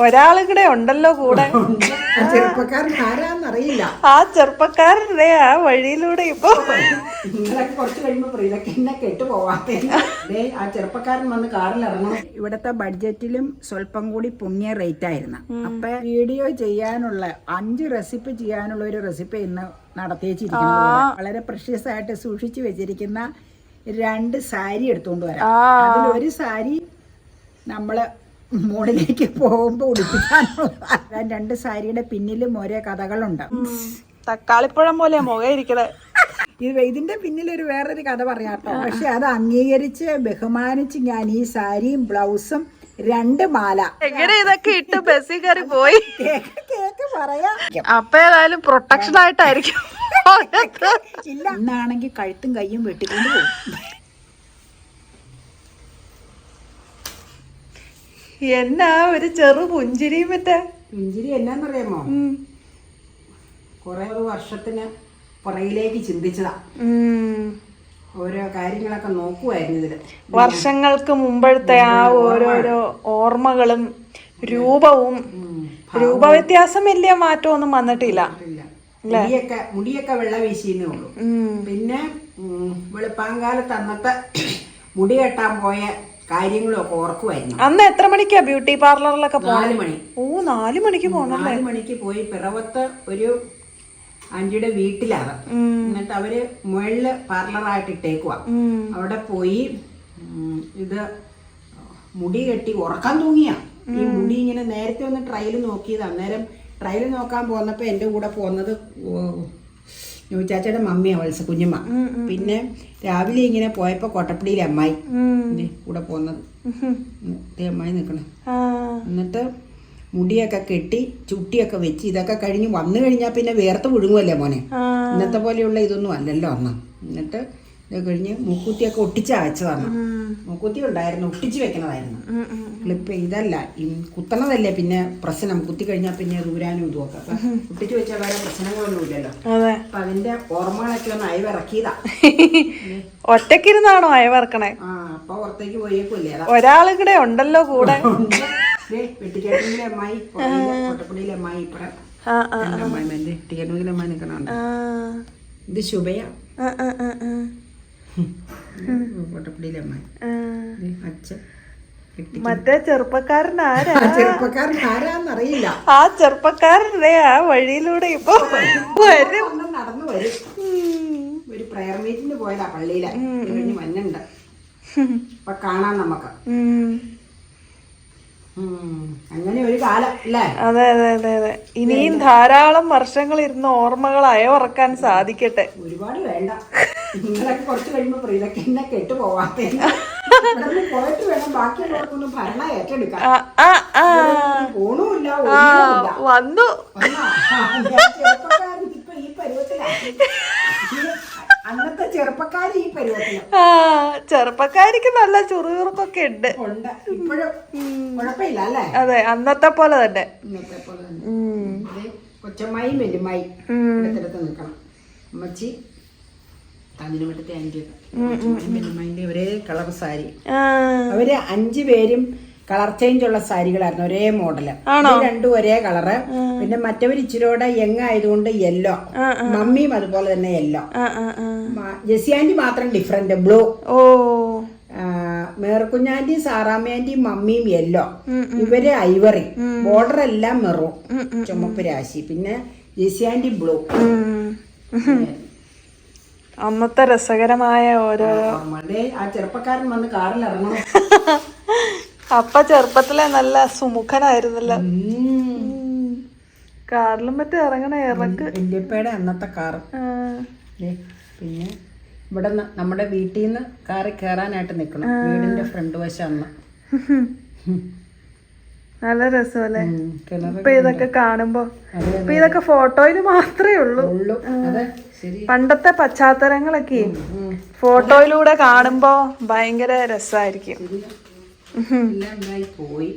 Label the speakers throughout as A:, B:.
A: ഒരാളും കൂടെ ഉണ്ടല്ലോ കൂടെ.
B: ചെറുപ്പക്കാരൻ ആരാന്നറിയില്ല.
A: ആ ചെറുപ്പക്കാരനെ ആ വഴിയിലൂടെ ഇപ്പൊ.
B: നിങ്ങളൊക്കെ കുറച്ച് കഴിയുമ്പോ എന്നെ ആ ചെറുപ്പക്കാരൻ വന്ന് കാറിൽ ഇറങ്ങണം. ഇവിടത്തെ ബഡ്ജറ്റിലും സ്വല്പം കൂടി പുണ്യ റേറ്റ് ആയിരുന്നു. അപ്പൊ വീഡിയോ ചെയ്യാനുള്ള അഞ്ച് റെസിപ്പി ചെയ്യാനുള്ള ഒരു റെസിപ്പി ഇന്ന് നടത്തിയിരിക്കുന്നു വളരെ പ്രഷ്യസ് ആയിട്ട് സൂക്ഷിച്ചു വെച്ചിരിക്കുന്ന രണ്ട് സാരി എടുത്തുകൊണ്ട് വരാം. ഒരു സാരി നമ്മൾ മുകളിലേക്ക് പോകുമ്പോ ഉടുപ്പിക്കാനുള്ള രണ്ട് സാരിയുടെ പിന്നിലും ഓരോ കഥകളുണ്ട്.
A: തക്കാളിപ്പഴം പോലെ മുഖം ഇരിക്കണേ.
B: ഇത് ഇതിന്റെ പിന്നിൽ ഒരു വേറൊരു കഥ പറയാട്ടോ പക്ഷെ അത് അംഗീകരിച്ച് ബഹുമാനിച്ച് ഞാൻ ഈ സാരിയും ബ്ലൗസും രണ്ട് മാല.
A: എങ്ങനെ ഇതൊക്കെ ഇട്ട് ബസ്സിൽ കയറി പോയി?
B: കേക്ക് പറയാം.
A: അപ്പൊ ഏതായാലും പ്രൊട്ടക്ഷൻ ആയിട്ടായിരിക്കും
B: ഇല്ല. ഇന്നാണെങ്കിൽ കഴുത്തും കയ്യും വെട്ടിക്കൊണ്ട് പോകും.
A: എന്നാ ഒരു ചെറു പുഞ്ചിരിയും മറ്റേ?
B: പുഞ്ചിരി എന്നാന്നറിയാമോ? കുറെ ഒരു വർഷത്തിന് പുറയിലേക്ക് ചിന്തിച്ചതാ. ഓരോ കാര്യങ്ങളൊക്കെ നോക്കുമായിരുന്നു ഇതിൽ.
A: വർഷങ്ങൾക്ക് മുമ്പഴത്തെ ആ ഓരോരോ ഓർമ്മകളും രൂപവും. രൂപവ്യത്യാസം വലിയ മാറ്റമൊന്നും വന്നിട്ടില്ല.
B: മുടിയൊക്കെ മുടിയൊക്കെ വെള്ള വീശിയെന്നേ ഉള്ളൂ പിന്നെ വെളുപ്പാങ്കാലത്ത് അന്നത്തെ മുടി കെട്ടാൻ പോയ കാര്യങ്ങളൊക്കെ ഓർക്കുമായിരുന്നു
A: അന്ന് എത്ര മണിക്കാ ബ്യൂട്ടി പാർലറിലൊക്കെ
B: നാല് മണി.
A: ഓ നാലു മണിക്ക് പോണം
B: നാല് മണിക്ക് പോയി പിറവത്ത് ഒരു ആന്റിയുടെ വീട്ടിലാണ്. എന്നിട്ട് അവർ മുകളിൽ പാർലറായിട്ട് ഇട്ടേക്കുവാ. അവിടെ പോയി ഉം, ഇത് മുടി കെട്ടി ഉറക്കാൻ തൂങ്ങിയ. ഈ മുടി ഇങ്ങനെ നേരത്തെ ഒന്ന് ട്രയൽ നോക്കിയത്. അന്നേരം ട്രയൽ നോക്കാൻ പോന്നപ്പോ എന്റെ കൂടെ പോന്നത് ചാച്ചയുടെ മമ്മിയാ വത്സ കുഞ്ഞമ്മ. പിന്നെ രാവിലെ ഇങ്ങനെ പോയപ്പോ കോട്ടപ്പടിയിലെ അമ്മായി. കൂടെ പോന്നത്. അമ്മായി നിക്കണേ. എന്നിട്ട് മുടിയൊക്കെ കെട്ടി ചുട്ടിയൊക്കെ വെച്ച് ഇതൊക്കെ കഴിഞ്ഞ് വന്നു കഴിഞ്ഞാൽ പിന്നെ വേർത്ത് വിഴുങ്ങുമല്ലേ മോനെ. ഇന്നത്തെ പോലെയുള്ള ഇതൊന്നും അല്ലല്ലോ അന്ന്. എന്നിട്ട് ഇത് കഴിഞ്ഞ് മൂക്കുത്തിയൊക്കെ ഒട്ടിച്ച് അയച്ചതാണ്. മൂക്കുത്തി ഉണ്ടായിരുന്നു ഒട്ടിച്ച് വെക്കണതായിരുന്നു. ക്ലിപ്പ് ഇതല്ല കുത്തണതല്ലേ പിന്നെ പ്രശ്നം. കുത്തി കഴിഞ്ഞാൽ പിന്നെ ദൂരാനും ഇതുമൊക്കെ അപ്പൊ ഒട്ടിച്ച് വെച്ച വേറെ പ്രശ്നങ്ങളൊന്നും ഇല്ലല്ലോ അപ്പൊ അതിന്റെ ഓർമ്മകളൊക്കെ ഒന്ന് അയവിറക്കിയതാ.
A: ഒറ്റക്കിരുന്നാണോ അയവിറക്കണേ?
B: ആ അപ്പൊ പുറത്തേക്ക് പോയേക്കില്ലേ
A: ഒരാളും കൂടെ ഉണ്ടല്ലോ കൂടെ.
B: വെട്ടിക്കേട്ടിലെ അമ്മായി പുറകിൽ കോട്ടപ്പടിയിലെ അമ്മായി ഇപ്പറ.
A: ആ, ആ,
B: എന്റെ അമ്മായി എന്റെ വെട്ടിക്കേട്ടിലെ അമ്മായി നിൽക്കണുണ്ട്
A: ആ.
B: ഇത് ശുഭയ.
A: ആ, ആ, ആ, ആ.
B: കോട്ടപ്പടിയിലെ അമ്മായി
A: ആ.
B: ഇത് അച്ഛൻ
A: മറ്റേ ചെറുപ്പക്കാരൻ ആരാ?
B: ചെറുപ്പക്കാരൻ ആരാന്നറിയില്ല.
A: ആ ചെറുപ്പക്കാരനെ ആ വഴിയിലൂടെ ഇപ്പൊ വരും.
B: നടന്നു വരും. ഒരു പ്രയർ മീറ്റിന് പോയതാ പള്ളിയിലെ. മഞ്ഞുണ്ട് അപ്പൊ കാണാം നമുക്ക്. അങ്ങനെ ഒരു കാലം അല്ലേ?
A: അതെ അതെ അതെ അതെ. ഇനിയും ധാരാളം വർഷങ്ങൾ ഇരുന്ന് ഓർമ്മകൾ അയവറക്കാൻ സാധിക്കട്ടെ.
B: ഒരുപാട് വേണ്ട. നിങ്ങളൊക്കെ കുറച്ച് കഴിയുമ്പോ പറയും, ഇതൊക്കെ എന്നെ കെട്ടു പോവാത്തേ. പോയിട്ട് വേണം ബാക്കിയുള്ളവർക്കൊന്നും ഭരണം ഏറ്റെടുക്കാൻ. പോണുമില്ല
A: വന്നു.
B: ഇപ്പൊ ഈ പരുവത്തിലാണ് അന്നത്തെ ചെറുപ്പക്കാര് ഈ പരുവത്തിലാണ്
A: ആ ചെറുപ്പക്കാരിക്ക് നല്ല ചുറുചുറുക്കൊക്കെ ഉണ്ട്.
B: ഉണ്ട്. ഇപ്പോഴും കുഴപ്പമില്ല അല്ലേ?
A: അതെ അന്നത്തെ പോലെ തന്നെ.
B: ഇന്നത്തെ പോലെ തന്നെ.
A: ഉം.
B: ഇത് കൊച്ചമ്മായും വലുമ്മായി ഇടത്തിടത്ത് നിൽക്കണം. അമ്മച്ചി കൊച്ചമ്മായും വലുമ്മായിന്റെ ഒരേ കളർ സാരി. അവർ അഞ്ചു പേരും കളർ ചേഞ്ച് ഉള്ള സാരികളായിരുന്നു ഒരേ മോഡൽ രണ്ടും ഒരേ കളറ്. പിന്നെ മറ്റവർ ഇച്ചിരിയോടെ യങ് ആയതുകൊണ്ട് യെല്ലോ മമ്മിയും അതുപോലെ തന്നെ യെല്ലോ. ജെസിയാന്റി മാത്രം ഡിഫറെന്റ് ബ്ലൂ
A: ഓ.
B: മേർക്കുഞ്ഞാന്റി സാറാമ്മയാന്റി മമ്മിയും യെല്ലോ ഇവർ ഐവറി ബോർഡർ എല്ലാം മെറൂൺ ചുമപ്പ് രാശി. പിന്നെ ജെസിയാന്റി ബ്ലൂ.
A: അന്നത്തെ രസകരമായ ഓരോ
B: ആ ചെറുപ്പക്കാരൻ വന്ന് കാറിൽ ഇറങ്ങണം
A: അപ്പ ചെറുപ്പത്തിലെ നല്ല സുമുഖനായിരുന്നല്ലോ. കാറിലും മറ്റും ഇറങ്ങണ ഇറക്ക്.
B: വല്യപ്പയുടെ അന്നത്തെ കാറ്. പിന്നെ ഇവിടെ നമ്മുടെ വീട്ടിൽ നിന്ന് കാറി കയറാനായിട്ട് നിൽക്കണം. വീടിന്റെ ഫ്രണ്ട് വശം അന്ന്.
A: നല്ല രസമല്ലേ? ഇപ്പൊ ഇതൊക്കെ കാണുമ്പോ ഇപ്പൊ ഇതൊക്കെ ഫോട്ടോയിൽ മാത്രമേ ഉള്ളൂ. പണ്ടത്തെ പശ്ചാത്തലങ്ങളൊക്കെ. ഫോട്ടോയിലൂടെ കാണുമ്പോ ഭയങ്കര രസമായിരിക്കും.
B: എല്ലാം ഉണ്ടായി പോയി.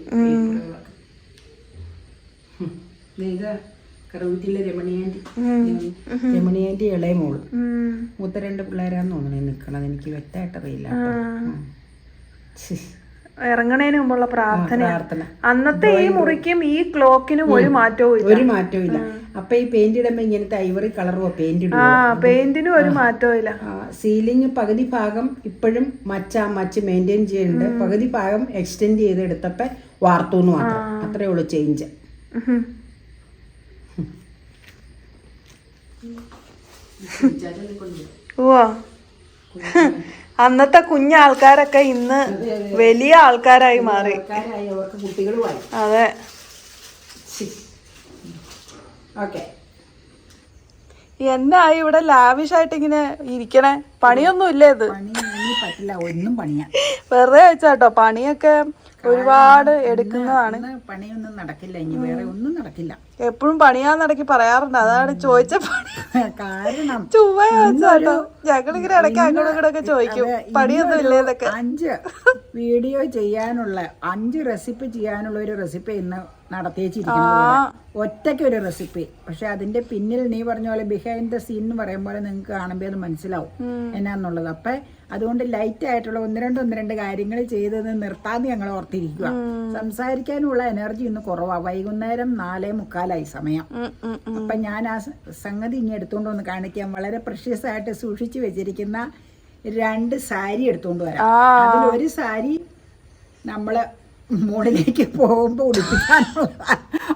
B: ഇത് രമണിയാന്റി രമണിയാന്റി ഇളയ
A: മോൾ.
B: മൂത്ത രണ്ട് പിള്ളേരാന്ന് തോന്നണേ നിക്കണത്. എനിക്ക് വ്യക്തമായിട്ട്
A: ഇറങ്ങണേന് മുമ്പുള്ള പ്രാർത്ഥന. അന്നത്തെ ഈ മുറിക്കും ഈ ക്ലോക്കിനും ഒരു മാറ്റവും ഇല്ല.
B: ഒരു മാറ്റവും ഇല്ല. അപ്പൊ ഈ പെയിന്റ് ഇടുമ്പോ ഇങ്ങനത്തെ ഐവറി കളറോ പെയിന്റ് ഇടും
A: ആ പെയിന്റിനും ഒരു മാറ്റവും ഇല്ല.
B: സീലിംഗ് പകുതി ഭാഗം ഇപ്പോഴും മച്ച മച്ച് മെയിന്റെയിൻ ചെയ്യുന്നുണ്ട് പകുതി ഭാഗം എക്സ്റ്റെൻഡ് ചെയ്ത് എടുത്തപ്പോ വാർത്തു എന്ന് മാത്രം. അത്രേ ഉള്ളൂ ചേഞ്ച്
A: ഉഹും. ഉവ്വ. കുഞ്ഞ ആൾക്കാരൊക്കെ ഇന്ന് വലിയ ആൾക്കാരായി മാറി. അതെ.
B: എന്നാ
A: എന്നായി ഇവിടെ ലാവിഷായിട്ട് ഇങ്ങനെ ഇരിക്കണേ? പണിയൊന്നും ഇല്ലേ ഇത്
B: പറ്റില്ല. ഒന്നും പണിയാ.
A: വെറുതെ വെച്ചാട്ടോ. പണിയൊക്കെ ഒരുപാട് എടുക്കുന്നതാണ്.
B: പണിയൊന്നും നടക്കില്ല. ഇനി വേറെ ഒന്നും നടക്കില്ല.
A: എപ്പോഴും പണിയാന്നിടയ്ക്ക് പറയാറുണ്ട്. അതാണ് ചോദിച്ച
B: കാരണം
A: ചുവ ഞങ്ങളിങ്ങനെ ഇടയ്ക്ക് അങ്ങോട്ടും ഇങ്ങോട്ടൊക്കെ ചോദിക്കും. പണിയൊന്നും
B: ഇന്നൊരു
A: ഇല്ലേ
B: അഞ്ച് വീഡിയോ ചെയ്യാനുള്ള അഞ്ച് റെസിപ്പി ചെയ്യാനുള്ള ഒരു റെസിപ്പി ഇന്ന് നടത്തിയേച്ചിരിക്കുന്നത് ഒറ്റയ്ക്ക് ഒരു റെസിപ്പി പക്ഷെ അതിന്റെ പിന്നിൽ നീ പറഞ്ഞ പോലെ ബിഹൈൻഡ് ദ സീൻ എന്ന് പറയുമ്പോൾ നിങ്ങൾക്ക് കാണുമ്പോൾ അത് മനസ്സിലാവും എന്നാന്നുള്ളത്. അപ്പൊ അതുകൊണ്ട് ലൈറ്റ് ആയിട്ടുള്ള ഒന്ന് രണ്ട് ഒന്ന് രണ്ട് കാര്യങ്ങൾ ചെയ്തത് നിർത്താന്ന് ഞങ്ങൾ ഓർത്തിരിക്കുക സംസാരിക്കാനുള്ള എനർജി ഇന്ന് കുറവാ. വൈകുന്നേരം നാലേ മുക്കാലായി സമയം. അപ്പൊ ഞാൻ ആ സംഗതി ഇനി എടുത്തുകൊണ്ട് വന്ന് കാണിക്കാം. വളരെ പ്രഷ്യസ് ആയിട്ട് സൂക്ഷിച്ചു വെച്ചിരിക്കുന്ന രണ്ട് സാരി എടുത്തുകൊണ്ട് വരാം.
A: അതിൽ
B: ഒരു സാരി നമ്മൾ മുകളിലേക്ക് പോകുമ്പോൾ ഉടുപ്പിക്കാനുള്ള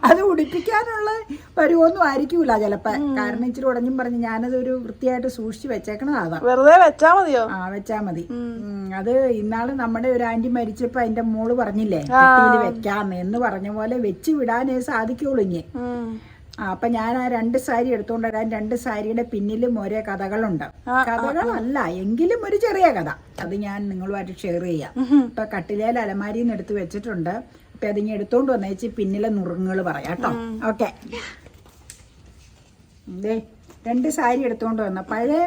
B: അത് ഉടുപ്പിക്കാനുള്ള വരുമൊന്നും ആയിരിക്കൂല ചിലപ്പോ. കാരണം ഇച്ചിരി ഉടഞ്ഞും പറഞ്ഞു ഞാനത് ഒരു വൃത്തിയായിട്ട് സൂക്ഷിച്ചു വെച്ചേക്കണത് അതാ
A: വെറുതെ വെച്ചാ മതിയോ?
B: ആ വെച്ചാ മതി. അത് ഇന്നാൾ നമ്മുടെ ഒരു ആന്റി മരിച്ചപ്പോ അതിന്റെ മോൾ പറഞ്ഞില്ലേ വെക്കാന്ന് എന്ന് പറഞ്ഞ പോലെ വെച്ച് വിടാനേ സാധിക്കുള്ളൂ ഇനി. അപ്പൊ ഞാൻ ആ രണ്ട് സാരി എടുത്തുകൊണ്ട് വരാൻ രണ്ട് സാരിയുടെ പിന്നിലും ഒരേ കഥകളുണ്ട്. കഥകളല്ല എങ്കിലും ഒരു ചെറിയ കഥ. അത് ഞാൻ നിങ്ങളുമായിട്ട് ഷെയർ ചെയ്യാം. ഇപ്പൊ കട്ടിലേൽ അലമാരിയിൽ നിന്ന് എടുത്ത് വെച്ചിട്ടുണ്ട്. അപ്പൊ അതിങ്ങ് എടുത്തോണ്ട് വന്നേച്ച് പിന്നിലെ നുറുങ്ങുകൾ പറയാം കേട്ടോ. ഓക്കെ. ദേ രണ്ട് സാരി എടുത്തുകൊണ്ട് വന്ന. പഴയ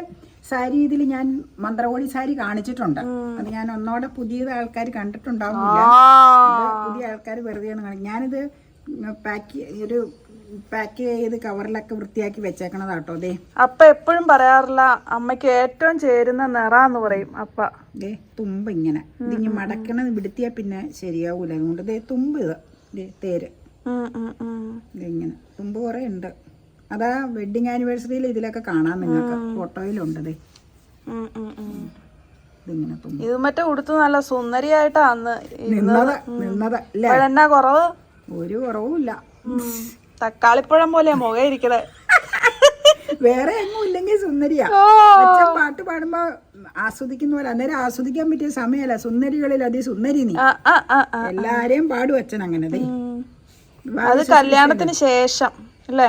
B: സാരി ഇതിൽ ഞാൻ മന്ത്രകോടി സാരി കാണിച്ചിട്ടുണ്ട്. അത് ഞാൻ ഒന്നോടെ പുതിയ ആൾക്കാർ കണ്ടിട്ടുണ്ടാവില്ല
A: ആ.
B: പുതിയ ആൾക്കാർ വെറുതെ ഒന്ന് കാണിക്കും ഞാനിത് പാക്ക് ഒരു പാക്ക് ചെയ്ത് കവറിലൊക്കെ വൃത്തിയാക്കി വെച്ചേക്കണതാട്ടോ ദേ.
A: അപ്പ എപ്പോഴും പറയാറില്ല അമ്മയ്ക്ക് ഏറ്റവും ചേരുന്ന നിറാന്ന് പറയും അപ്പ.
B: ദേ തുമ്പ് ഇങ്ങനെ. ഇതിങ്ങി മടക്കണത് വിടുത്തിയാ പിന്നെ ശരിയാവൂല. അതുകൊണ്ട് ദേ തുമ്പ് ഇത് ദേ തേര്. ഇങ്ങനെ. തുമ്പ് കുറേ ഉണ്ട്. അതാ വെഡിങ് ആനിവേഴ്സറിയിൽ ഇതിലൊക്കെ കാണാൻ നിങ്ങൾക്ക്. ഫോട്ടോയിലുണ്ട് ദേ.
A: ഇത് മറ്റേ ഉടുത്ത് നല്ല സുന്ദരിയായിട്ടാ അന്ന്
B: നിന്നത് നിന്നത്
A: കുറവ്?
B: ഒരു കുറവുമില്ല.
A: തക്കാളിപ്പഴം പോലെ മുഖം ഇരിക്കണേ.
B: വേറെ എങ്ങും ഇല്ലെങ്കിൽ സുന്ദരിയാ. അച്ഛൻ പാട്ട് പാടുമ്പോ ആസ്വദിക്കുന്ന പോലെ അന്നേരം ആസ്വദിക്കാൻ പറ്റിയ സമയമല്ല. സുന്ദരികളിൽ അതി സുന്ദരി നീ. എല്ലാരെയും പാടും അച്ഛൻ അങ്ങനെ.
A: അത് കല്യാണത്തിന് ശേഷം അല്ലേ?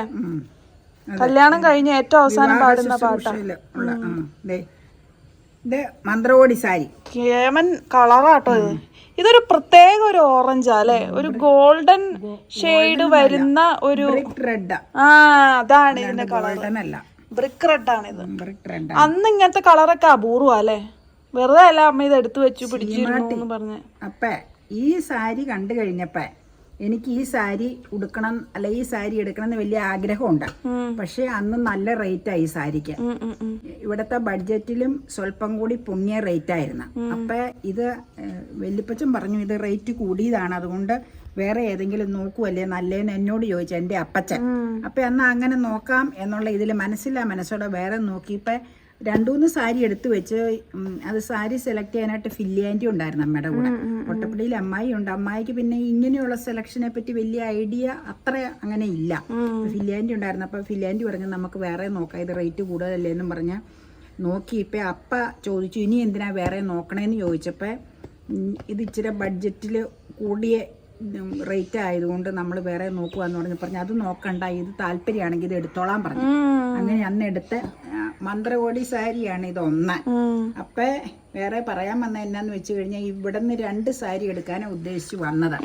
A: കല്യാണം കഴിഞ്ഞ ഏറ്റവും അവസാനം പാടുന്ന പാട്ടാ.
B: മന്ത്രവോടി മന്ത്രകോടി സാരി.
A: കേമൻ കളറാട്ടോ ഇത്. ഇതൊരു പ്രത്യേക ഒരു ഓറഞ്ചാ അല്ലെ? ഒരു ഗോൾഡൻ ഷെയ്ഡ് വരുന്ന ഒരു ആ അതാണ് ഇതിന്റെ കളർ ബ്രിക്ക് റെഡ് ആണ് ഇത്. അന്ന് ഇങ്ങനത്തെ കളറൊക്കെ അപൂർവ അല്ലേ? വെറുതെ അല്ല അമ്മ ഇത് എടുത്തു വെച്ചു പിടിച്ചിരുന്നു പറഞ്ഞ്.
B: അപ്പേ ഈ സാരി കണ്ടു കഴിഞ്ഞപ്പോ എനിക്ക് ഈ സാരി ഉടുക്കണം അല്ലെ ഈ സാരി എടുക്കണം എന്ന് വലിയ ആഗ്രഹമുണ്ട്.
A: ഉണ്ട്
B: പക്ഷെ അന്ന് നല്ല റേറ്റായി ഈ സാരിക്ക്. ഇവിടുത്തെ ബഡ്ജറ്റിലും സ്വല്പം കൂടി പൊങ്ങിയ റേറ്റ് ആയിരുന്നു. അപ്പൊ ഇത് വെല്ലുപ്പച്ചം പറഞ്ഞു ഇത് റേറ്റ് കൂടിയതാണ്. അതുകൊണ്ട് വേറെ ഏതെങ്കിലും നോക്കുവല്ലേ നല്ലതെന്ന് എന്നോട് ചോദിച്ചു എന്റെ അപ്പച്ചൻ. അപ്പൊ എന്നാ അങ്ങനെ നോക്കാം എന്നുള്ള ഇതിൽ മനസ്സില്ല മനസ്സോടെ വേറെ നോക്കിയപ്പോ രണ്ടുമൂന്ന് സാരി എടുത്തു വെച്ച് അത് സാരി സെലക്ട് ചെയ്യാനായിട്ട് ഫില്ലിയാന്റി ഉണ്ടായിരുന്നു അമ്മയുടെ കൂടെ. ഒട്ടപ്പടിയിൽ അമ്മായി ഉണ്ട്. അമ്മായിക്ക് പിന്നെ ഇങ്ങനെയുള്ള സെലക്ഷനെ പറ്റി വലിയ ഐഡിയ അത്ര അങ്ങനെ ഇല്ല. ഫില്ലിയാന്റി ഉണ്ടായിരുന്നു. അപ്പോൾ ഫില്ലിയാന്റി പറഞ്ഞു നമുക്ക് വേറെ നോക്കാം. ഇത് റേറ്റ് കൂടുതലല്ലേ? എന്നും പറഞ്ഞ് നോക്കി. ഇപ്പം അപ്പ ചോദിച്ചു ഇനി എന്തിനാ വേറെ നോക്കണേന്ന് ചോദിച്ചപ്പോൾ ഇത് ഇച്ചിരി ബഡ്ജറ്റിൽ കൂടിയ റേറ്റ് ആയതുകൊണ്ട് നമ്മൾ വേറെ നോക്കുക എന്ന് പറഞ്ഞു പറഞ്ഞു അത് നോക്കണ്ട. ഇത് താല്പര്യമാണെങ്കിൽ ഇത് എടുത്തോളാം പറഞ്ഞു. അങ്ങനെ അന്ന് എടുത്ത മന്ത്രകോടി സാരിയാണ് ഇത് ഒന്ന്. അപ്പൊ വേറെ പറയാൻ വന്ന എന്നാന്ന് വെച്ച് കഴിഞ്ഞാൽ ഇവിടെ നിന്ന് രണ്ട് സാരി എടുക്കാനാ ഉദ്ദേശിച്ചു വന്നത്.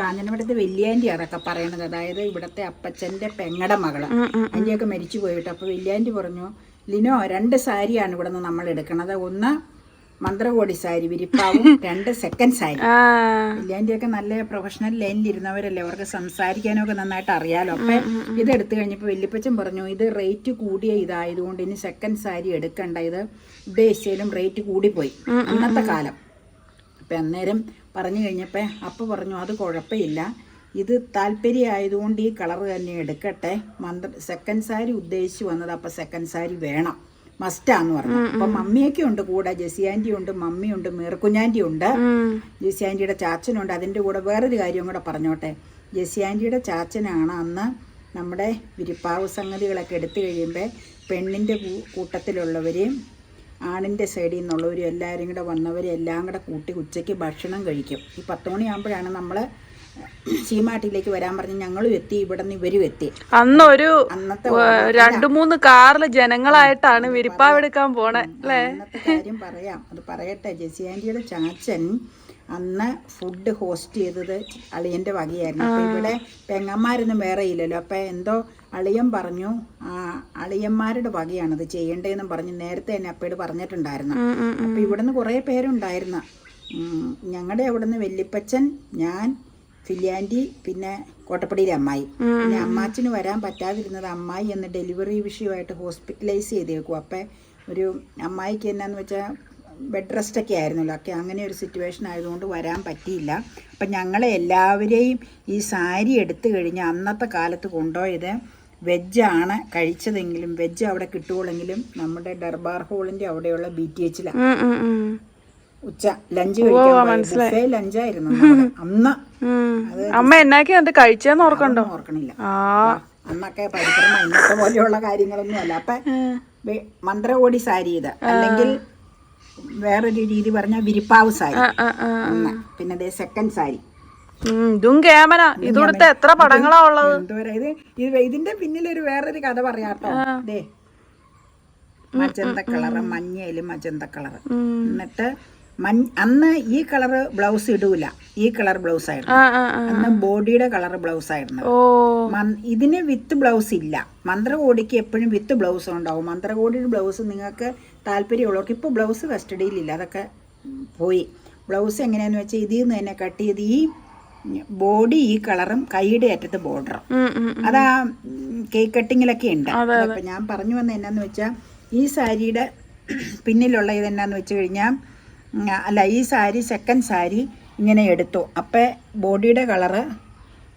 B: കാഞ്ഞനപുരത്ത് വെല്ലിയാന്റെ അതൊക്കെ പറയണത്? അതായത് ഇവിടത്തെ അപ്പച്ചന്റെ പെങ്ങടെ മകൾ. അതിന്റെയൊക്കെ മരിച്ചു പോയിട്ട്. അപ്പൊ വെല്ലിയാന്റെ പറഞ്ഞു ലിനോ രണ്ട് സാരിയാണ് ഇവിടെ നിന്ന് നമ്മൾ എടുക്കണത്. ഒന്ന് മന്ത്രകോടി സാരി വിരിപ്പാവും രണ്ട് സെക്കൻഡ് സാരി.
A: ആ.
B: വെല്ലിയാന്റിയൊക്കെ നല്ല പ്രൊഫഷണൽ ലൈനിൽ ഇരുന്നവരല്ലേ? അവർക്ക് സംസാരിക്കാനൊക്കെ നന്നായിട്ട് അറിയാലോ. അപ്പൊ ഇത് എടുത്തു കഴിഞ്ഞപ്പോൾ വല്യപ്പച്ചൻ പറഞ്ഞു ഇത് റേറ്റ് കൂടിയ ഇതായതുകൊണ്ട് ഇനി സെക്കൻഡ് സാരി എടുക്കണ്ട. ഇത് ഉദ്ദേശിച്ചാലും റേറ്റ് കൂടിപ്പോയി. അന്നത്തെ കാലം. അപ്പം അന്നേരം പറഞ്ഞു കഴിഞ്ഞപ്പോൾ അപ്പ പറഞ്ഞു അത് കുഴപ്പമില്ല. ഇത് താല്പര്യമായതുകൊണ്ട് ഈ കളർ തന്നെ എടുക്കട്ടെ. മന്ത്ര സെക്കൻഡ് സാരി ഉദ്ദേശിച്ച് വന്നത് അപ്പം സെക്കൻഡ് സാരി വേണം. മസ്റ്റാന്ന് പറഞ്ഞു. അപ്പൊ മമ്മിയൊക്കെ ഉണ്ട് കൂടെ ജെസി ആന്റി ഉണ്ട് മമ്മിയുണ്ട് മീർക്കുഞ്ഞാന്റി ഉണ്ട് ജെസി ആന്റിയുടെ ചാച്ചനുണ്ട്. അതിന്റെ കൂടെ വേറൊരു കാര്യം കൂടെ പറഞ്ഞോട്ടെ. ജെസി ആന്റിയുടെ ചാച്ചനാണ് അന്ന് നമ്മുടെ വിരിപ്പാവ് സംഗതികളൊക്കെ എടുത്തു കഴിയുമ്പോൾ പെണ്ണിന്റെ കൂട്ടത്തിലുള്ളവരെയും ആണിന്റെ സൈഡിൽ നിന്നുള്ളവരും എല്ലാവരും കൂടെ വന്നവരും എല്ലാം കൂടെ കൂട്ടി ഉച്ചയ്ക്ക് ഭക്ഷണം കഴിക്കും. ഈ പത്ത് മണിയാകുമ്പോഴാണ് നമ്മൾ സീമാട്ടിലേക്ക് വരാൻ പറഞ്ഞ് ഞങ്ങളും എത്തി ഇവിടെ നിന്ന് ഇവരും എത്തി.
A: അന്നൊരു
B: അന്നത്തെ
A: രണ്ടു മൂന്ന് കാറിൽ ജനങ്ങളായിട്ടാണ് വിരിപ്പാവെടുക്കാൻ പോണേ അല്ലേ?
B: കാര്യം പറയാം. അത് പറയട്ടെ ജെസി ആന്റിയുടെ ചാച്ചൻ അന്ന് ഫുഡ് ഹോസ്റ്റ് ചെയ്തത് അളിയന്റെ വകയായിരുന്നു. അപ്പം ഇവിടെ പെങ്ങന്മാരൊന്നും വേറെ ഇല്ലല്ലോ. അപ്പം എന്തോ അളിയൻ പറഞ്ഞു ആ അളിയന്മാരുടെ വകയാണത് ചെയ്യേണ്ടതെന്നും പറഞ്ഞ് നേരത്തെ തന്നെ അപ്പയോട് പറഞ്ഞിട്ടുണ്ടായിരുന്നു. അപ്പം ഇവിടുന്ന് കുറേ പേരുണ്ടായിരുന്നു. ഞങ്ങളുടെ അവിടുന്ന് വെല്ലിപ്പച്ചൻ ഞാൻ ഫില്യാന്റി പിന്നെ കോട്ടപ്പടിയിലെ അമ്മായി. പിന്നെ അമ്മാച്ചന് വരാൻ പറ്റാതിരുന്നത് അമ്മായി എന്ന് ഡെലിവറി വിഷയമായിട്ട് ഹോസ്പിറ്റലൈസ് ചെയ്തേക്കും അപ്പം ഒരു അമ്മായിക്ക് എന്നാന്ന് വെച്ചാൽ ബെഡ് റെസ്റ്റ് ഒക്കെ ആയിരുന്നല്ലോ. ഒക്കെ അങ്ങനെ ഒരു സിറ്റുവേഷൻ ആയതുകൊണ്ട് വരാൻ പറ്റിയില്ല. അപ്പം ഞങ്ങളെ എല്ലാവരെയും ഈ സാരി എടുത്തു കഴിഞ്ഞ് അന്നത്തെ കാലത്ത് കൊണ്ടുപോയത് വെജാണ് കഴിച്ചതെങ്കിലും വെജ് അവിടെ കിട്ടുകയുള്ളെങ്കിലും നമ്മുടെ ദർബാർ ഹോളിന്റെ അവിടെയുള്ള ബി ടി എച്ചിലാണ്. ഉച്ച ലഞ്ച് കഴിക്കാൻ ലഞ്ചായിരുന്നു. അന്ന്.
A: അമ്മ എന്നാക്കി? അത് കഴിച്ചേന്ന് ഓർക്കണ്ടോ?
B: ഓർക്കണില്ല. അന്നൊക്കെ പരിക്രമ ഇന്നത്തെ പോലെയുള്ള കാര്യങ്ങളൊന്നും അല്ല. അപ്പൊ മന്ത്രകോടി സാരി ഇത്. അല്ലെങ്കിൽ വേറൊരു രീതി പറഞ്ഞ വിരിപ്പാവ് സാരി. പിന്നെ ദേ സെക്കൻഡ് സാരി.
A: ഇതും കേമന ഇതുകൊടുത്ത എത്ര പടങ്ങളാ ഉള്ളത്?
B: ഇത് ഇത് ഇതിന്റെ പിന്നിലൊരു വേറൊരു കഥ പറയാട്ടോ ദേ. മജന്ത കളറ് മഞ്ഞയിലും മജന്ത കളറ്. എന്നിട്ട് മഞ്ഞ അന്ന് ഈ കളറ് ബ്ലൗസ് ഇടൂല. ഈ കളർ ബ്ലൗസ് ആയിരുന്നു. അന്ന് ബോഡിയുടെ കളർ ബ്ലൗസ് ആയിരുന്നു. മൻ- ഇതിന് വിത്ത് ബ്ലൗസ് ഇല്ല. മന്ത്രകോടിക്ക് എപ്പോഴും വിത്ത് ബ്ലൗസ് ഉണ്ടാവും. മന്ത്രകോടിയുടെ ബ്ലൗസ് നിങ്ങൾക്ക് താല്പര്യമുള്ളവർക്ക് ഇപ്പോൾ ബ്ലൗസ് കസ്റ്റഡിയിലില്ല അതൊക്കെ പോയി. ബ്ലൗസ് എങ്ങനെയാന്ന് വെച്ചാൽ ഇതിൽ നിന്ന് തന്നെ കട്ട് ചെയ്ത് ഈ ബോഡി ഈ കളറും കൈയുടെ അറ്റത്ത് ബോർഡറും. അതാ കേക്ക് കട്ടിങ്ങിലൊക്കെ ഉണ്ട്. അപ്പം ഞാൻ പറഞ്ഞു വന്ന എന്നാന്ന് വെച്ചാൽ ഈ സാരിയുടെ പിന്നിലുള്ള ഇതെന്നാന്ന് വെച്ച് കഴിഞ്ഞാൽ അല്ല ഈ സാരി സെക്കൻഡ് സാരി ഇങ്ങനെ എടുത്തു. അപ്പോൾ ബോഡിയുടെ കളറ്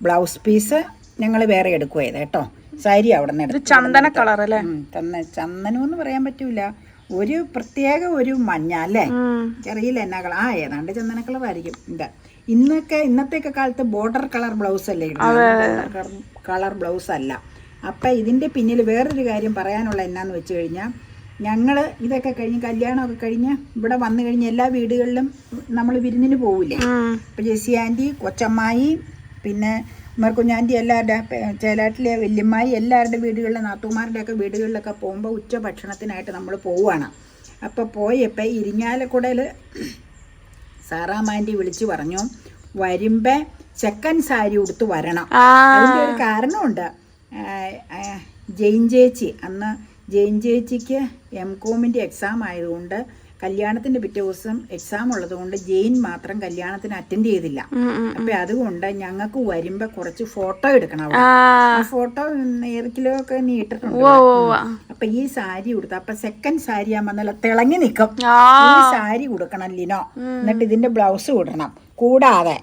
B: ബ്ലൗസ് പീസ് ഞങ്ങൾ വേറെ എടുക്കുമായത് കേട്ടോ. സാരി അവിടെ നിന്ന് എടുത്തു.
A: ചന്ദന കളർ അല്ലേ
B: ചന്ദന ചന്ദ ചന്ദനം എന്ന് പറയാൻ പറ്റൂല. ഒരു പ്രത്യേക ഒരു മഞ്ഞ അല്ലേ? ചെറിയ എന്നാ കളർ ആ ഏതാണ്ട് ചന്ദന കളർ ആയിരിക്കും ഇതാ. ഇന്നൊക്കെ ഇന്നത്തെയൊക്കെ കാലത്ത് ബോർഡർ കളർ ബ്ലൗസ് അല്ലേ കളർ ബ്ലൗസ് അല്ല. അപ്പം ഇതിന്റെ പിന്നിൽ വേറൊരു കാര്യം പറയാനുള്ള എന്നാന്ന് വെച്ച് കഴിഞ്ഞാൽ ഞങ്ങൾ ഇതൊക്കെ കഴിഞ്ഞ് കല്യാണമൊക്കെ കഴിഞ്ഞ് ഇവിടെ വന്നു കഴിഞ്ഞ് എല്ലാ വീടുകളിലും നമ്മൾ വിരുന്നിന് പോവില്ലേ. ഇപ്പം ജെസി ആന്റി കൊച്ചമ്മായി പിന്നെ ഉമ്മർക്കുഞ്ഞാന്റി എല്ലാവരുടെ ചേലാട്ടിലെ വല്യമ്മായി എല്ലാവരുടെ വീടുകളിലും നാത്തുമാരുടെയൊക്കെ വീടുകളിലൊക്കെ പോകുമ്പോൾ ഉച്ച ഭക്ഷണത്തിനായിട്ട് നമ്മൾ പോവുകയാണ് അപ്പോൾ പോയപ്പോൾ ഇരിങ്ങാലക്കുടയിൽ സാറാമാന്റി വിളിച്ചു പറഞ്ഞു വരുമ്പോൾ ചെക്കൻ സാരി ഉടുത്ത് വരണം. അതിന്റെ ഒരു കാരണമുണ്ട്. ജെയിൻ ചേച്ചി അന്ന് ജെയിൻ ചേച്ചിക്ക് എം കോമിന്റെ എക്സാം ആയതുകൊണ്ട് കല്യാണത്തിന്റെ പിറ്റേ ദിവസം എക്സാം ഉള്ളതുകൊണ്ട് ജെയിൻ മാത്രം കല്യാണത്തിന് അറ്റൻഡ് ചെയ്തില്ല.
A: ഉം.
B: അതുകൊണ്ട് ഞങ്ങൾക്ക് വരുമ്പോ കുറച്ച് ഫോട്ടോ എടുക്കണം ഫോട്ടോ നേരക്കിലോ ഒക്കെ നീ ഇട്ടിട്ടുണ്ട് അപ്പൊ ഈ സാരി കൊടുത്ത അപ്പൊ സെക്കൻഡ് സാരി ആകുമ്പോൾ നല്ല തിളങ്ങി നിൽക്കും ഈ സാരി കൊടുക്കണം ലിനോ. എന്നിട്ട് ഇതിന്റെ ബ്ലൗസ് ഇടണം. കൂടാതെ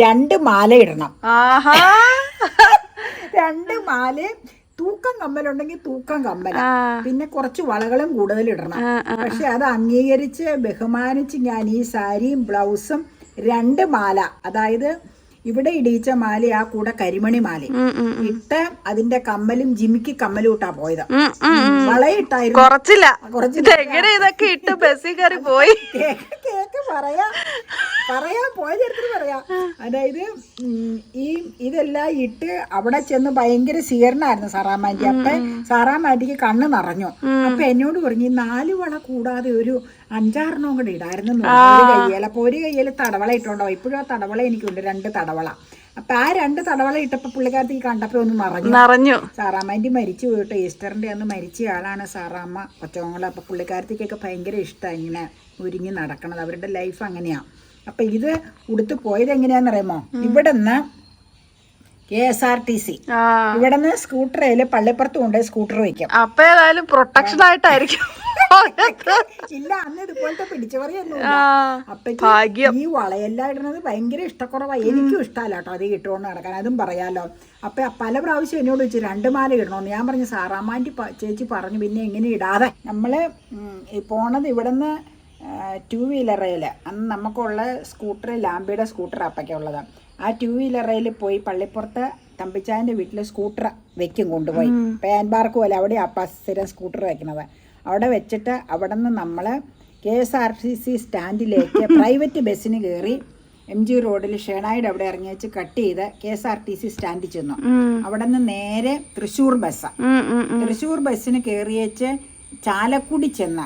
B: രണ്ട് മാല ഇടണം. രണ്ട് മാലയും തൂക്കം കമ്മലുണ്ടെങ്കിൽ തൂക്കം കമ്മല. പിന്നെ കുറച്ച് വളകളും കൂടുതൽ ഇടണം. പക്ഷെ അത് അംഗീകരിച്ച് ബഹുമാനിച്ച് ഞാൻ ഈ സാരിയും ബ്ലൗസും രണ്ട് മാല. അതായത് ഇവിടെ ഇടിയിച്ച മാല ആ കൂടെ കരിമണി മാല. ഇട്ട് അതിന്റെ കമ്മലും ജിമിക്ക് കമ്മലും ഇട്ടാ പോയത്. വളയിട്ടായിരുന്നു.
A: കുറച്ചില്ല. എങ്ങനെ ഇതൊക്കെ ഇട്ട് ബസ്സിൽ കയറി പോയി?
B: കേക്ക് പറയാ. പറയാ പോയ ചരിത്രം പറയാ. അതായത് ഈ ഇതെല്ലാം ഇട്ട് അവിടെ ചെന്ന് ഭയങ്കര സ്വീകരണമായിരുന്നു സാറാമാന്റി അപ്പൊ സാറാമാന്റിക്ക് കണ്ണ് നിറഞ്ഞു. അപ്പൊ എന്നോട് പറഞ്ഞു നാല് വള കൂടാതെ ഒരു അഞ്ചാറെണ്ണം കൂടെ ഇടായിരുന്നു. കയ്യല ഒരു അപ്പൊ ഒരു കയ്യിൽ തടവള ഇട്ടുണ്ടോ ഇപ്പോഴും ആ തടവള എനിക്കുണ്ട്. രണ്ട് തടവള. അപ്പൊ ആ രണ്ട് തടവള ഇട്ടപ്പോ പുള്ളിക്കാരത്തി കണ്ടപ്പോ ഒന്ന് നിറഞ്ഞു
A: നിറഞ്ഞു.
B: സാറാമ്മേന്റെ മരിച്ചു പോയിട്ട് ഈസ്റ്ററിന്റെ അന്ന് മരിച്ച ആളാണ് സാറാമ്മ. കൊച്ചോങ്ങള അപ്പൊ പുള്ളിക്കാരത്തിക്കൊക്കെ ഭയങ്കര ഇഷ്ടമാണ് ഇങ്ങനെ ഒരുങ്ങി നടക്കണത്. അവരുടെ ലൈഫ് അങ്ങനെയാ. അപ്പൊ ഇത് ഉടുത്ത് പോയത് എങ്ങനെയാന്ന് അറിയാമോ ഇവിടെ നിന്ന് K S R T C. ഇവിടെ നിന്ന് സ്കൂട്ടറിൽ പള്ളിപ്പുറത്ത് കൊണ്ടുപോയി സ്കൂട്ടർ വയ്ക്കും.
A: അപ്പൊ ഏതായാലും പ്രൊട്ടക്ഷൻ ആയിട്ടായിരിക്കും.
B: ഇല്ല അന്ന് ഇതുപോലത്തെ
A: പിടിച്ചുപറിയൊന്നും
B: ഈ വളയെല്ലാം ഇടുന്നത് ഭയങ്കര ഇഷ്ടക്കുറവാണ് എനിക്കും ഇഷ്ടമല്ല കേട്ടോ അത് ഇട്ടുകൊണ്ട് നടക്കാൻ. അതും പറയാലോ. അപ്പൊ പല പ്രാവശ്യം എന്നോട് വെച്ച് രണ്ട് മാല ഇടണമെന്ന് ഞാൻ പറഞ്ഞു സാറാമാന്റെ ചേച്ചി പറഞ്ഞു പിന്നെ എങ്ങനെ ഇടാതെ? നമ്മൾ പോണത് ഇവിടുന്ന് ടൂ വീലറയിൽ അന്ന് നമുക്കുള്ള സ്കൂട്ടർ ലാംബിയുടെ സ്കൂട്ടർ അപ്പയ്ക്കുള്ളത്. ആ ടൂ വീലറയിൽ പോയി പള്ളിപ്പുറത്ത് തമ്പിച്ചായന്റെ വീട്ടിൽ സ്കൂട്ടർ വെക്കും കൊണ്ടുപോയി. പാൻ പാർക്ക് പോലെ അവിടെ അപ്പ സ്ഥിരം സ്കൂട്ടർ വെക്കുന്നത്. അവിടെ വെച്ചിട്ട് അവിടെ നിന്ന് നമ്മൾ K S R T C സ്റ്റാൻഡിലേക്ക് private ബസ്സിന് കയറി എം ജി റോഡിൽ ഷേണായിട്ട് അവിടെ ഇറങ്ങി വെച്ച് കട്ട് ചെയ്ത് K S R T C സ്റ്റാൻഡിൽ ചെന്നു. അവിടെ നിന്ന് നേരെ തൃശ്ശൂർ ബസ്സാണ്. തൃശ്ശൂർ ബസ്സിന് കയറിയേച്ച് ചാലക്കുടി ചെന്ന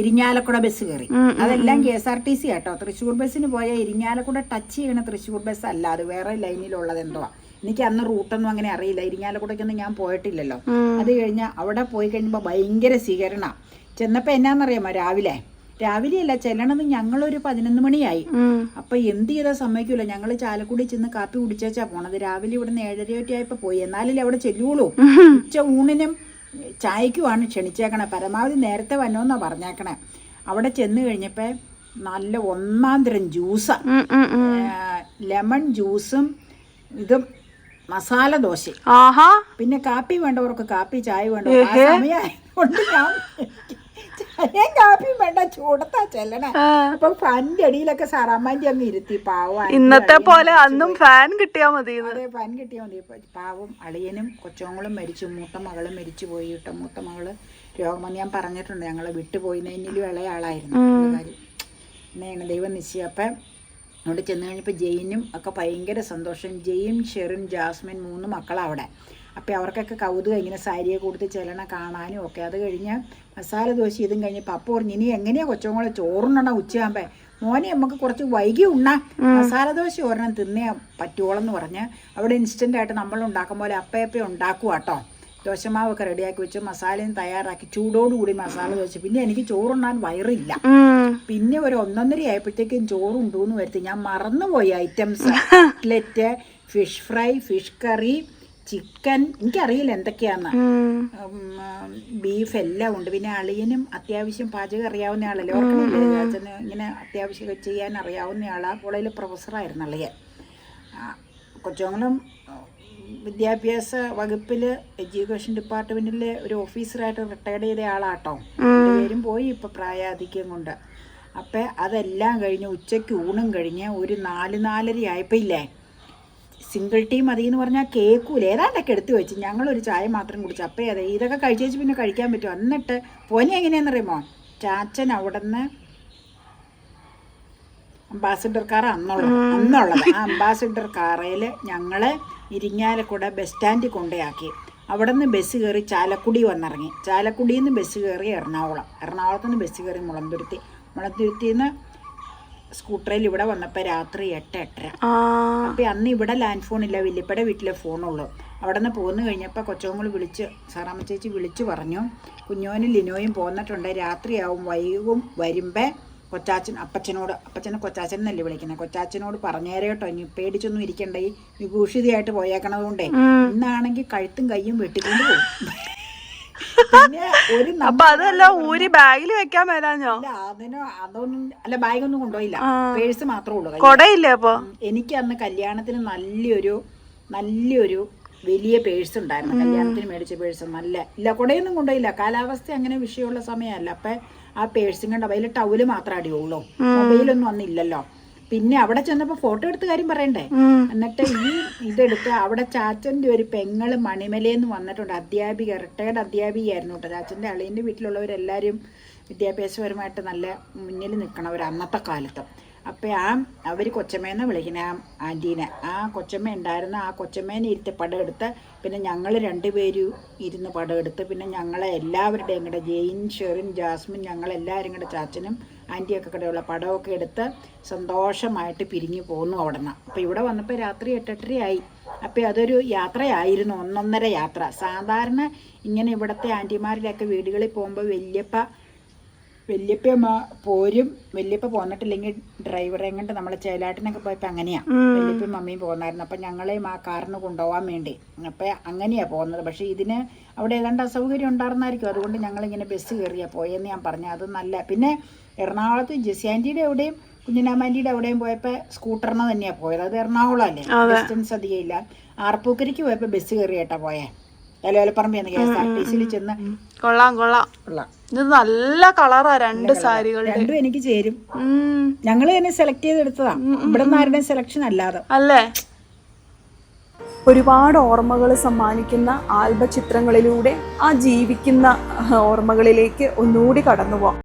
B: ഇരിഞ്ഞാലക്കുട ബസ് കയറി. അതെല്ലാം K S R T C auto. Thrissur ബസ്സിന് പോയ ഇരിഞ്ഞാലക്കുട ടച്ച് ചെയ്യണ തൃശ്ശൂർ ബസ് അല്ല അത് വേറെ ലൈനിലുള്ളത് എന്തുവാ? എനിക്ക് അന്ന് റൂട്ടൊന്നും അങ്ങനെ അറിയില്ല. ഇരിങ്ങാലക്കൂടൊക്കെയൊന്നും ഞാൻ പോയിട്ടില്ലല്ലോ. അത് കഴിഞ്ഞ് അവിടെ പോയി കഴിയുമ്പോൾ ഭയങ്കര സ്വീകരണ. ചെന്നപ്പോൾ എന്നാന്നറിയാമോ രാവിലെ? രാവിലെ അല്ല ചെല്ലണത് ഞങ്ങളൊരു പതിനൊന്ന് മണിയായി. അപ്പൊ എന്ത് ചെയ്താൽ സമ്മതിക്കൂല. ഞങ്ങൾ ചാലക്കുടി ചെന്ന് കാപ്പി കുടിച്ചേച്ചാ പോണത്. രാവിലെ ഇവിടുന്ന് ഏഴരയൊക്കെ ആയപ്പോ പോയി. എന്നാലല്ലേ അവിടെ ചെല്ലുള്ളൂ. ഉച്ച ഊണിനും ചായക്കുമാണ് ക്ഷണിച്ചേക്കണേ. പരമാവധി നേരത്തെ വന്നോന്നാ പറഞ്ഞേക്കണേ. അവിടെ ചെന്ന് കഴിഞ്ഞപ്പോ നല്ല ഒന്നാം തരം ജ്യൂസാ. ലെമൺ ജ്യൂസും ഇതും മസാല ദോശ.
A: ആഹാ.
B: പിന്നെ കാപ്പി വേണ്ടവർക്ക് കാപ്പി ചായ വേണ്ട സമയമായതുകൊണ്ട് ചായയും കാപ്പിയും വേണ്ട ചൂടത്താ ചെല്ലണേ. അപ്പൊ ഫാനിന്റെ അടിയിലൊക്കെ സാറാമ്മാന്റെ അങ്ങ് ഇരുത്തി പാവം
A: ഇന്നത്തെ പോലെ അന്നും ഫാൻ കിട്ടിയാ മതി
B: അതെ ഫാൻ കിട്ടിയാ മതി. പാവം അളിയനും കൊച്ചോങ്ങളും മരിച്ചു മൂത്ത മകളും മരിച്ചു പോയി. കേട്ടോ മൂത്ത മകൾ രോഗമെന്ന് ഞാൻ പറഞ്ഞിട്ടുണ്ട്. ഞങ്ങളെ വിട്ടുപോയി. എന്നിലും ഇളയ ആളായിരുന്നു. എന്നെയാണ് ദൈവം നിശ്ചയം. അപ്പം അവിടെ ചെന്ന് കഴിഞ്ഞപ്പോൾ ജെയിനും ഒക്കെ ഭയങ്കര സന്തോഷം. ജെയിം ഷെറിൻ ജാസ്മിൻ മൂന്ന് മക്കളാണ് അവിടെ. അപ്പോൾ അവർക്കൊക്കെ കൗതുകം ഇങ്ങനെ സാരിയെ കൊടുത്ത് ചെല്ലണ കാണാനും ഒക്കെ. അത് കഴിഞ്ഞ് മസാല ദോശ ഇതും കഴിഞ്ഞപ്പോൾ അപ്പോൾ പറഞ്ഞു ഇനി എങ്ങനെയാ കൊച്ചുങ്ങളെ ചോറുണ്ണണ ഉച്ചയാകുമ്പോൾ മോനെ നമുക്ക് കുറച്ച് വൈകി ഉണ്ണാം. മസാല ദോശ ഒരെണ്ണം തിന്നേ പറ്റുവോളെന്ന് പറഞ്ഞ് അവിടെ ഇൻസ്റ്റന്റ് ആയിട്ട് നമ്മൾ ഉണ്ടാക്കും പോലെ അപ്പയപ്പം ഉണ്ടാക്കുക കേട്ടോ ദോശമാവൊക്കെ റെഡിയാക്കി വെച്ച് മസാലയും തയ്യാറാക്കി ചൂടോടുകൂടി മസാല ദോശ പിന്നെ എനിക്ക് ചോറുണ്ണാൻ വയറില്ല. പിന്നെ ഒരു ഒന്നൊന്നര ആയപ്പോഴത്തേക്കും ചോറുണ്ടോന്ന് വരുത്തി. ഞാൻ മറന്നുപോയി items. Cutlet fish fry fish curry chicken. എനിക്കറിയില്ല എന്തൊക്കെയാന്ന്. ബീഫ് എല്ലാം ഉണ്ട്. പിന്നെ അളിയനും അത്യാവശ്യം പാചകം അറിയാവുന്ന ആളല്ലേ? ഓർക്കണില്ലേ? ചാച്ചന് ഇങ്ങനെ അത്യാവശ്യം ചെയ്യാൻ അറിയാവുന്ന ആളാ. കോളേജിൽ പ്രൊഫസറായിരുന്നു അളിയൻ. കൊച്ചുങ്ങളും വിദ്യാഭ്യാസ വകുപ്പിൽ എഡ്യൂക്കേഷൻ ഡിപ്പാർട്ട്മെന്റിലെ ഒരു ഓഫീസറായിട്ട് റിട്ടയർഡ് ചെയ്ത ആളാട്ടോ. പേരും പോയി ഇപ്പൊ പ്രായാധിക്യം കൊണ്ട്. അപ്പൊ അതെല്ലാം കഴിഞ്ഞ് ഉച്ചയ്ക്ക് ഊണും കഴിഞ്ഞ് ഒരു നാല് നാലര ആയപ്പോ ഇല്ലേ സിംഗിൾ ടീം മതി എന്ന് പറഞ്ഞാൽ കേക്കൂല? ഏതാണ്ടൊക്കെ എടുത്തു വെച്ച് ഞങ്ങളൊരു ചായ മാത്രം കുടിച്ചു. അപ്പം അതെ ഇതൊക്കെ കഴിച്ചേച്ച് പിന്നെ കഴിക്കാൻ പറ്റും എന്നിട്ട് പോനി എങ്ങനെയാണെന്നറിയുമോ ചാച്ചൻ അവിടെ നിന്ന് അംബാസിഡർ കാർ അന്നുള്ളത് അന്നുള്ളത് ആ അംബാസിഡർ കാറയിൽ ഞങ്ങൾ ഇരിങ്ങാലക്കുട ബസ് സ്റ്റാൻഡിൽ കൊണ്ടുപോയാക്കി അവിടെ നിന്ന് ബസ് കയറി ചാലക്കുടി വന്നിറങ്ങി. ചാലക്കുടിയിൽ നിന്ന് ബസ് കയറി എറണാകുളം. എറണാകുളത്ത് നിന്ന് ബസ് കയറി മുളന്തുരുത്തി. മുളന്തുരുത്തിയിൽ നിന്ന് സ്കൂട്ടറിൽ ഇവിടെ വന്നപ്പോൾ രാത്രി എട്ട് എട്ടര
A: ആ.
B: അപ്പം അന്ന് ഇവിടെ ലാൻഡ് ഫോൺ ഇല്ല വല്യപ്പയുടെ വീട്ടിലെ ഫോണുള്ളൂ. അവിടെ നിന്ന് പോന്നു കഴിഞ്ഞപ്പോൾ കൊച്ചോങ്ങൾ വിളിച്ച് സാറാമ്മ ചേച്ചി വിളിച്ചു പറഞ്ഞു. കുഞ്ഞോനും ലിനോയും പോന്നിട്ടുണ്ട്. രാത്രിയാവും വൈകും വരുമ്പേ കൊച്ചാച്ചൻ അപ്പച്ചനോട് അപ്പച്ചനെ കൊച്ചാച്ചൻ എന്നല്ലേ വിളിക്കുന്നത്? കൊച്ചാച്ചനോട് പറഞ്ഞേരെട്ടോ ഇനി പേടിച്ചൊന്നും ഇരിക്കണ്ട. ഈ വിഭൂഷിതയായിട്ട് പോയേക്കണത് കൊണ്ടേ. ഇന്നാണെങ്കിൽ കഴുത്തും കയ്യും വെട്ടിക്കൊണ്ട് പോകും ഒരു ന-
A: അപ്പൊ അതെല്ലാം ഊരി ബാഗിൽ വെക്കാൻ മേലാഞ്ഞോ?
B: അതിനോ അതൊന്നും അല്ല ബാഗൊന്നും കൊണ്ടുപോയില്ല. പേഴ്സ് മാത്രമേ ഉള്ളൂ.
A: കൊടയില്ലേ അപ്പൊ?
B: എനിക്ക് അന്ന് കല്യാണത്തിന് നല്ലൊരു നല്ലൊരു വലിയ പേഴ്സ് ഉണ്ടായിരുന്നു. കല്യാണത്തിന് മേടിച്ച പേഴ്സ് നല്ല ഇല്ല കൊടയൊന്നും കൊണ്ടുപോയില്ല. കാലാവസ്ഥ അങ്ങനെ വിഷയമുള്ള സമയമല്ല. അപ്പൊ ആ പേഴ്സും കണ്ട? അതിൽ ടൗൽ മാത്രമേ അടിയുള്ളൂ. മൊബൈലൊന്നും അന്നില്ലല്ലോ. പിന്നെ അവിടെ ചെന്നപ്പോ ഫോട്ടോ എടുത്ത കാര്യം പറയണ്ടേ. എന്നിട്ട് ഈ ഇതെടുത്ത് അവിടെ ചാച്ചന്റെ ഒരു പെങ്ങൾ മണിമലയെന്ന് വന്നിട്ടുണ്ട്. അധ്യാപിക റിട്ടയർഡ് അധ്യാപികയായിരുന്നു കേട്ടോ. ചാച്ചന്റെ അളിയന്റെ വീട്ടിലുള്ളവരെല്ലാരും വിദ്യാഭ്യാസപരമായിട്ട് നല്ല മുന്നിൽ നിൽക്കണവർ അന്നത്തെ കാലത്ത്. അപ്പോൾ ആ അവർ കൊച്ചമ്മേന്ന് വിളിക്കുന്ന ആ ആന്റീനെ ആ കൊച്ചമ്മ ഉണ്ടായിരുന്ന ആ കൊച്ചമ്മേനെ ഇരുത്തി പടം എടുത്ത് പിന്നെ ഞങ്ങൾ രണ്ടുപേരും ഇരുന്ന് പടം എടുത്ത് പിന്നെ ഞങ്ങളെ എല്ലാവരുടെയും കൂടെ ജെയിൻ ഷെറിൻ ജാസ്മിൻ ഞങ്ങളെല്ലാവരും കൂടെ ചാച്ചനും ആന്റിയൊക്കെ കൂടെയുള്ള പടമൊക്കെ എടുത്ത് സന്തോഷമായിട്ട് പിരിഞ്ഞു പോന്നു അവിടെ നിന്ന് അപ്പോൾ ഇവിടെ വന്നപ്പോൾ രാത്രി എട്ടെട്ടരയായി. അപ്പോൾ അതൊരു യാത്രയായിരുന്നു ഒന്നൊന്നര യാത്ര. സാധാരണ ഇങ്ങനെ ഇവിടുത്തെ ആന്റിമാരിലൊക്കെ വീടുകളിൽ പോകുമ്പോൾ വല്യപ്പ വല്യപ്പ പോരും. വല്യപ്പ പോന്നിട്ടില്ലെങ്കിൽ ഡ്രൈവറെ കൊണ്ട് നമ്മളെ ചേലാട്ടിനൊക്കെ പോയപ്പോ അങ്ങനെയാ. വല്യപ്പയും മമ്മിയും പോന്നായിരുന്നു. അപ്പൊ ഞങ്ങളെയും ആ കാറിന് കൊണ്ടുപോകാൻ വേണ്ടി. അപ്പൊ അങ്ങനെയാ പോകുന്നത് പക്ഷെ ഇതിന് അവിടെ ഏതാണ്ട് അസൗകര്യം ഉണ്ടായിരുന്നായിരിക്കും. അതുകൊണ്ട് ഞങ്ങളിങ്ങനെ ബസ് കയറിയാ പോയെന്ന് ഞാൻ പറഞ്ഞു. അത് നല്ല പിന്നെ എറണാകുളത്ത് ജെസിയാന്റിയുടെ എവിടെയും കുഞ്ഞിനാമാന്റിയുടെ എവിടെയും പോയപ്പോൾ സ്കൂട്ടറിന് തന്നെയാണ് പോയത്. അത് എറണാകുളം അല്ലേ ഡിസ്റ്റൻസ് അധികം ഇല്ല. ആർപ്പൂക്കരിക്ക് പോയപ്പോൾ ബസ് കയറിയേട്ടാ പോയേ. Thalayolaparambu K S R T സിയിൽ ചെന്ന്
A: കൊള്ളാം കൊള്ളാം. ഇത് നല്ല കളറാ രണ്ട് സാരികളുടെ.
B: രണ്ടും എനിക്ക് ചേരും. ഞങ്ങൾ തന്നെ സെലക്ട് ചെയ്തെടുത്തതാ ഇവിടെ ആരുടെയും സെലക്ഷൻ അല്ലാതെ.
A: അല്ലേ? ഒരുപാട് ഓർമ്മകൾ സമ്മാനിക്കുന്ന ആൽബ ചിത്രങ്ങളിലൂടെ ആ ജീവിക്കുന്ന ഓർമ്മകളിലേക്ക് ഒന്നുകൂടി കടന്നു പോവാം